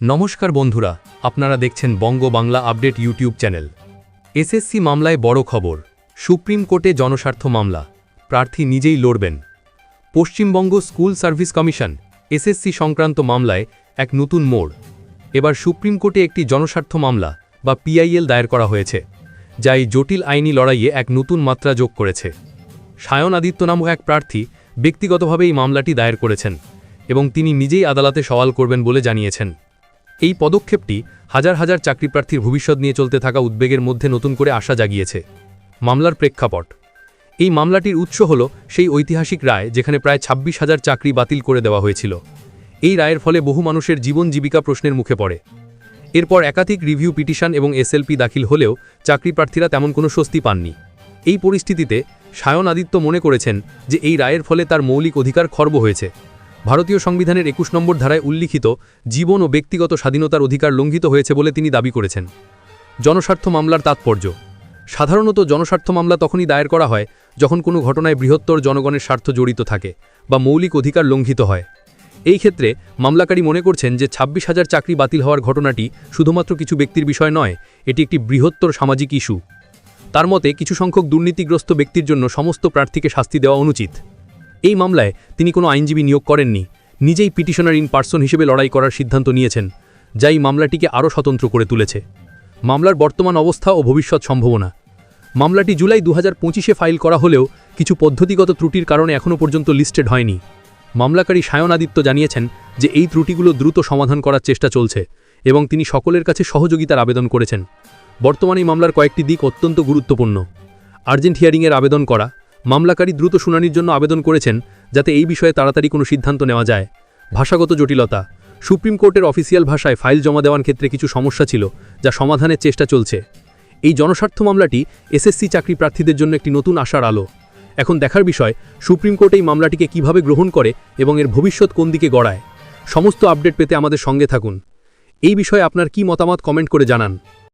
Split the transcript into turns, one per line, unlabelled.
নমস্কার বন্ধুরা, আপনারা দেখছেন Banga Bangla update YouTube channel. SSC মামলায় বড় খবর, সুপ্রিম কোর্টে জনস্বার্থ মামলা, প্রার্থী নিজেই লড়বেন। Paschimbanga school service commission, SSC সংক্রান্ত মামলায় এক নতুন মোড়। এবার সুপ্রিম কোর্টে একটি জনস্বার্থ মামলা বা পিআইএল দায়ের করা হয়েছে, যা এই জটিল আইনি লড়াইয়ে এক নতুন মাত্রা যোগ করেছে। সায়ন আদিত্য নামক এক প্রার্থী ব্যক্তিগতভাবে এই মামলাটি দায়ের করেছেন এবং তিনি নিজেই আদালতে সওয়াল করবেন বলে জানিয়েছেন। এই পদক্ষেপটি হাজার হাজার চাকরিপ্রার্থীর ভবিষ্যৎ নিয়ে চলতে থাকা উদ্বেগের মধ্যে নতুন করে আশা জাগিয়েছে মামলার প্রেক্ষাপট। এই মামলাটির উৎস হল সেই ঐতিহাসিক রায় যেখানে প্রায় ছাব্বিশ হাজার চাকরি বাতিল করে দেওয়া হয়েছিল। এই রায়ের ফলে বহু মানুষের জীবন জীবিকা প্রশ্নের মুখে পড়ে। এরপর একাধিক রিভিউ পিটিশন এবং এসএলপি দাখিল হলেও চাকরিপ্রার্থীরা তেমন কোনো স্বস্তি পাননি। এই পরিস্থিতিতে সায়ন আদিত্য মনে করেছেন যে এই রায়ের ফলে তার মৌলিক অধিকার খর্ব হয়েছে। ভারতীয় সংবিধানের একুশ নম্বর ধারায় উল্লিখিত জীবন ও ব্যক্তিগত স্বাধীনতার অধিকার লঙ্ঘিত হয়েছে বলে তিনি দাবি করেছেন। জনস্বার্থ মামলার তাৎপর্য। সাধারণত জনস্বার্থ মামলা তখনই দায়ের করা হয় যখন কোনো ঘটনায় বৃহত্তর জনগণের স্বার্থ জড়িত থাকে বা মৌলিক অধিকার লঙ্ঘিত হয়। এই ক্ষেত্রে মামলাকারী মনে করছেন যে ছাব্বিশ হাজার চাকরি বাতিল হওয়ার ঘটনাটি শুধুমাত্র কিছু ব্যক্তির বিষয় নয়, এটি একটি বৃহত্তর সামাজিক ইস্যু। তার মতে, কিছু সংখ্যক দুর্নীতিগ্রস্ত ব্যক্তির জন্য সমস্ত প্রার্থীকে শাস্তি দেওয়া অনুচিত। এই মামলায় তিনি কোনো আইনজীবী নিয়োগ করেননি, নিজেই পিটিশনার ইন পার্সন হিসেবে লড়াই করার সিদ্ধান্ত নিয়েছেন, যা এই মামলাটিকে আরও স্বতন্ত্র করে তুলেছে। মামলার বর্তমান অবস্থা ও ভবিষ্যৎ সম্ভাবনা। মামলাটি জুলাই দু হাজার ফাইল করা হলেও কিছু পদ্ধতিগত ত্রুটির কারণে এখনও পর্যন্ত লিস্টেড হয়নি। মামলাকারী সায়ন আদিত্য জানিয়েছেন যে এই ত্রুটিগুলো দ্রুত সমাধান করার চেষ্টা চলছে এবং তিনি সকলের কাছে সহযোগিতার আবেদন করেছেন। বর্তমানে মামলার কয়েকটি দিক অত্যন্ত গুরুত্বপূর্ণ। আর্জেন্ট হিয়ারিংয়ের আবেদন করা মামলাকারী দ্রুত শুনানির জন্য আবেদন করেছেন যাতে এই বিষয়ে তাড়াতাড়ি কোনো সিদ্ধান্ত নেওয়া যায়। ভাষাগত জটিলতা। সুপ্রিম কোর্টের অফিসিয়াল ভাষায় ফাইল জমা দেওয়ার ক্ষেত্রে কিছু সমস্যা ছিল, যা সমাধানের চেষ্টা চলছে। এই জনস্বার্থ মামলাটি এসএসসি চাকরি প্রার্থীদের জন্য একটি নতুন আশার আলো। এখন দেখার বিষয়, সুপ্রিম কোর্ট এই মামলাটিকে কীভাবে গ্রহণ করে এবং এর ভবিষ্যৎ কোন দিকে গড়ায়। সমস্ত আপডেট পেতে আমাদের সঙ্গে থাকুন। এই বিষয়ে আপনার কি মতামত কমেন্ট করে জানান।